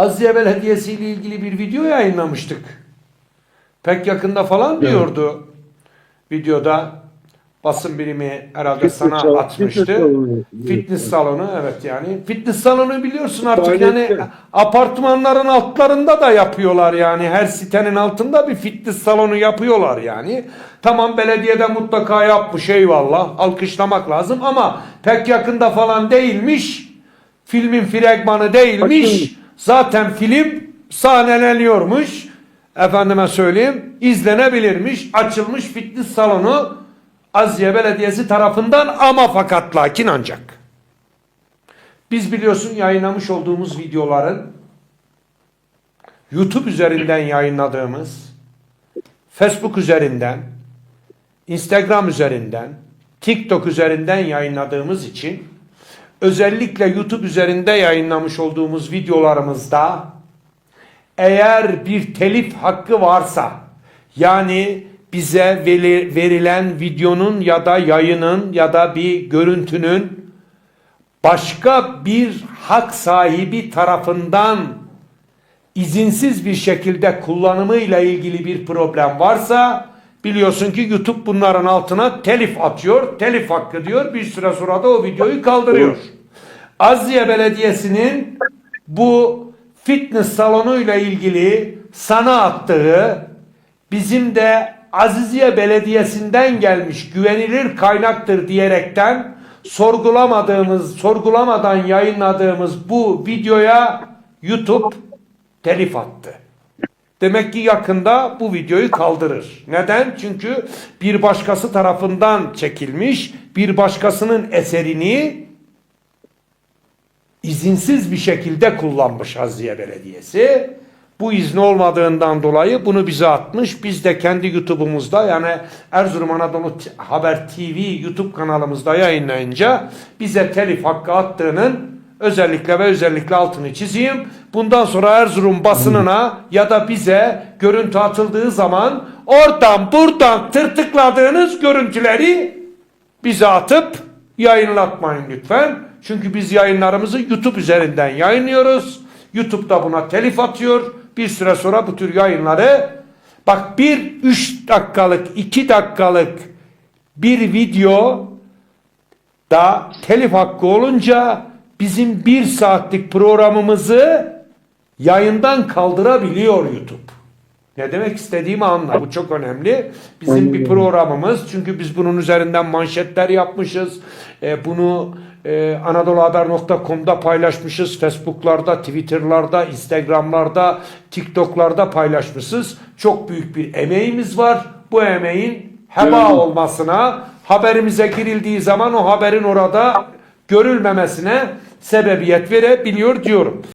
Aziye Belediyesi ile ilgili bir video yayınlamıştık. Pek yakında falan diyordu videoda. Basın birimi herhalde Fitness sana salonu- atmıştı. fitness salonu. Fitness salonu evet yani. Fitness salonu biliyorsun artık yani apartmanların altlarında da yapıyorlar yani. Her sitenin altında bir fitness salonu yapıyorlar yani. Tamam belediyede mutlaka yapmış eyvallah. Alkışlamak lazım ama pek yakında falan değilmiş. Filmin fragmanı değilmiş. Açılmış. Zaten film sahneleniyormuş. Efendime söyleyeyim izlenebilirmiş. Açılmış fitness salonu Aziye Belediyesi tarafından ama fakat lakin ancak. Biz biliyorsun yayınlamış olduğumuz videoların YouTube üzerinden yayınladığımız, Facebook üzerinden, Instagram üzerinden, TikTok üzerinden yayınladığımız için özellikle YouTube üzerinde yayınlamış olduğumuz videolarımızda eğer bir telif hakkı varsa yani bize veri- verilen videonun ya da yayının ya da bir görüntünün başka bir hak sahibi tarafından izinsiz bir şekilde kullanımıyla ilgili bir problem varsa biliyorsun ki YouTube bunların altına telif atıyor. Telif hakkı diyor. Bir süre sonra da o videoyu kaldırıyor. Aziye Belediyesi'nin bu fitness salonuyla ilgili sana attığı bizim de Aziziye Belediyesi'nden gelmiş güvenilir kaynaktır diyerekten sorgulamadığımız, sorgulamadan yayınladığımız bu videoya YouTube telif attı. Demek ki yakında bu videoyu kaldırır. Neden? Çünkü bir başkası tarafından çekilmiş, bir başkasının eserini izinsiz bir şekilde kullanmış Aziye Belediyesi. Bu izni olmadığından dolayı bunu bize atmış. Biz de kendi YouTube'umuzda yani Erzurum Anadolu Haber TV YouTube kanalımızda yayınlayınca bize telif hakkı attığının özellikle ve özellikle altını çizeyim. Bundan sonra Erzurum basınına ya da bize görüntü atıldığı zaman oradan buradan tırtıkladığınız görüntüleri bize atıp yayınlatmayın lütfen. Çünkü biz yayınlarımızı YouTube üzerinden yayınlıyoruz. YouTube da buna telif atıyor. Bir süre sonra bu tür yayınları bak bir 3 dakikalık 2 dakikalık bir video da telif hakkı olunca bizim bir saatlik programımızı yayından kaldırabiliyor YouTube. Ne demek istediğimi anla. Bu çok önemli. Bizim bir programımız. Çünkü biz bunun üzerinden manşetler yapmışız. E, bunu e, anadoluhaber.com'da paylaşmışız. Facebook'larda, Twitter'larda, Instagram'larda, TikTok'larda paylaşmışız. Çok büyük bir emeğimiz var. Bu emeğin heba olmasına, haberimize girildiği zaman o haberin orada görülmemesine sebebiyet verebiliyor diyorum.